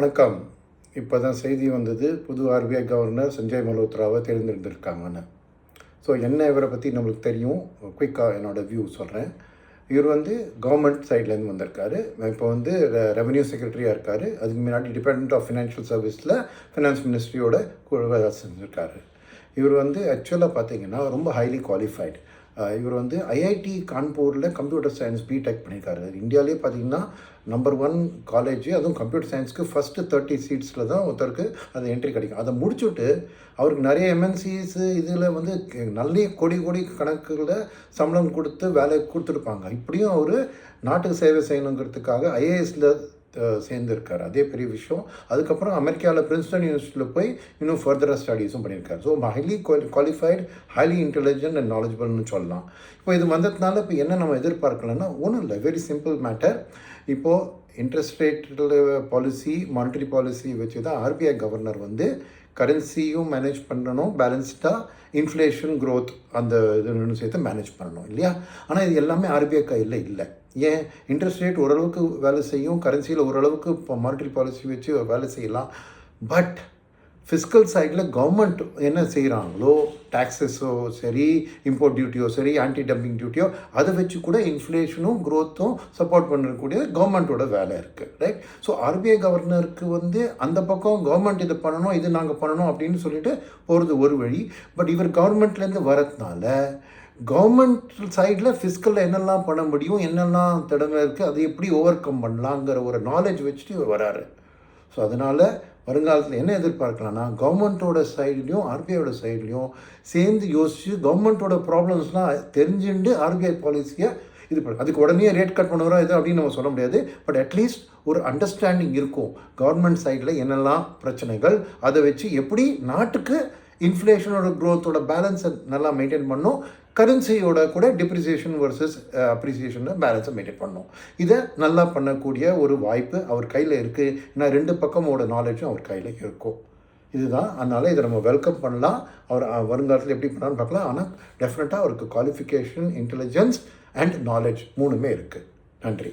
வணக்கம். இப்போ தான் செய்தி வந்தது. புது ஆர்பிஐ கவர்னர் சஞ்சய் மல்ஹோத்ராவை தேர்ந்தெடுத்திருக்காங்கன்னு. ஸோ என்ன இவரை பற்றி நம்மளுக்கு தெரியும்? குயிக்காக என்னோடய வியூ சொல்கிறேன் இவர் வந்து கவர்மெண்ட் சைட்லேருந்து வந்திருக்காரு. இப்போ வந்து ரெவன்யூ செக்ரட்டரியாக இருக்கார். அதுக்கு முன்னாடி டிபார்ட்மெண்ட் ஆஃப் ஃபினான்ஷியல் சர்வீஸில் ஃபினான்ஸ் மினிஸ்ட்ரியோட வேலை செஞ்சுருக்காரு இவர் வந்து ஆக்சுவலாக பார்த்தீங்கன்னா ரொம்ப ஹைலி குவாலிஃபைடு இவர் வந்து ஐஐடி கான்பூரில் கம்ப்யூட்டர் சயின்ஸ் பிடெக் பண்ணியிருக்காரு. இந்தியாவிலே பார்த்தீங்கன்னா நம்பர் ஒன் காலேஜ் அதுவும் கம்ப்யூட்டர் சயின்ஸ்க்கு ஃபஸ்ட்டு தேர்ட்டி சீட்ஸில் தான் ஒருத்தருக்கு அது என்ட்ரி கிடைக்கும். அதை முடிச்சுட்டு அவருக்கு நிறைய எம்என்சிஸ் இதில் வந்து நல்ல கோடி கோடி கணக்குகளில் சம்பளம் கொடுத்து வேலை கொடுத்துருப்பாங்க. இப்படியும் அவர் நாட்டுக்கு சேவை செய்யணுங்கிறதுக்காக ஐஏஎஸில் சேர்ந்துருக்கார். அதே பெரிய விஷயம். அதுக்கப்புறம் அமெரிக்காவில் பிரின்ஸ்டன் யூனிவர்சிட்டியில் போய் இன்னும் ஃபர்தராக ஸ்டடீஸும் பண்ணியிருக்காரு. So highly qualified highly intelligent and நாலேஜபிள்னு சொல்லலாம். இப்போ இது வந்ததுனால இப்போ என்ன நம்ம எதிர்பார்க்கலன்னா ஒன்றும் இல்லை. வெரி சிம்பிள் மேட்டர் இப்போது இன்ட்ரெஸ்ட் ரேட்டில் பாலிசி மானிட்டரி பாலிசி வச்சு தான் ஆர்பிஐ கவர்னர் வந்து கரன்சியும் மேனேஜ் பண்ணணும். பேலன்ஸ்டாக இன்ஃப்ளேஷன் க்ரோத் அந்த இதுன்னு சேர்த்து மேனேஜ் பண்ணணும் இல்லையா? ஆனால் இது எல்லாமே ஆர்பிஐ கையில் இல்லை. ஏன்? இன்ட்ரெஸ்ட் ரேட் ஓரளவுக்கு வேலை செய்யும். கரன்சியில் ஓரளவுக்கு இப்போ மானிட்டரி பாலிசி வச்சு வேலை செய்யலாம். பட் ஃபிஸ்கல் சைடில் கவர்மெண்ட் என்ன செய்கிறாங்களோ டேக்ஸஸோ சரி இம்போர்ட் டியூட்டியோ சரி ஆன்டி டம்பிங் டியூட்டியோ அதை வச்சு கூட இன்ஃப்ளேஷனும் க்ரோத்தும் சப்போர்ட் பண்ணக்கூடிய கவர்மெண்ட்டோட வேலை இருக்குது ரைட் ஸோ ஆர்பிஐ கவர்னருக்கு வந்து அந்த பக்கம் கவர்மெண்ட் இது பண்ணணும் இது நாங்கள் பண்ணணும் அப்படின்னு சொல்லிட்டு போகிறது ஒரு வழி. பட் இவர் கவர்மெண்ட்லேருந்து வரதுனால கவர்மெண்ட் சைடில் ஃபிஸ்கலில் என்னெல்லாம் பண்ண முடியும் என்னெல்லாம் தடவை இருக்குது அதை எப்படி ஓவர் கம் பண்ணலாங்கிற ஒரு நாலேஜ் வச்சுட்டு இவர் வராரு. ஸோ அதனால் வருங்காலத்தில் என்ன எதிர்பார்க்கலாம்னா கவர்மெண்ட்டோட சைட்லேயும் ஆர்பிஐயோட சைட்லேயும் சேர்ந்து யோசித்து கவர்மெண்ட்டோட ப்ராப்ளம்ஸ்லாம் தெரிஞ்சுட்டு ஆர்பிஐ பாலிசியை இது பண்ண. அதுக்கு உடனே ரேட் கட் பண்ணுறோம் இது அப்படின்னு நம்ம சொல்ல முடியாது. பட் அட்லீஸ்ட் ஒரு அண்டர்ஸ்டாண்டிங் இருக்கும் கவர்மெண்ட் சைடில் என்னெல்லாம் பிரச்சனைகள் அதை வச்சு எப்படி நாட்டுக்கு இன்ஃப்ளேஷனோட க்ரோத்தோட பேலன்ஸை நல்லா மெயின்டைன் பண்ணும். கரன்சியோட கூட டிப்ரிசியேஷன் வர்சஸ் அப்ரிசியேஷன் பேலன்ஸை மெயின்டைன் பண்ணும். இதை நல்லா பண்ணக்கூடிய ஒரு வாய்ப்பு அவர் கையில் இருக்குது ஏன்னா ரெண்டு பக்கமோட நாலேஜும் அவர் கையில் இருக்கும். இதுதான். அதனால் இதை நம்ம வெல்கம் பண்ணலாம். அவர் வருங்காலத்தில் எப்படி பண்ணலான்னு பார்க்கலாம். ஆனால் டெஃபினட்டாக அவருக்கு குவாலிஃபிகேஷன் இன்டெலிஜென்ஸ் அண்ட் நாலேஜ் மூணுமே இருக்குது நன்றி.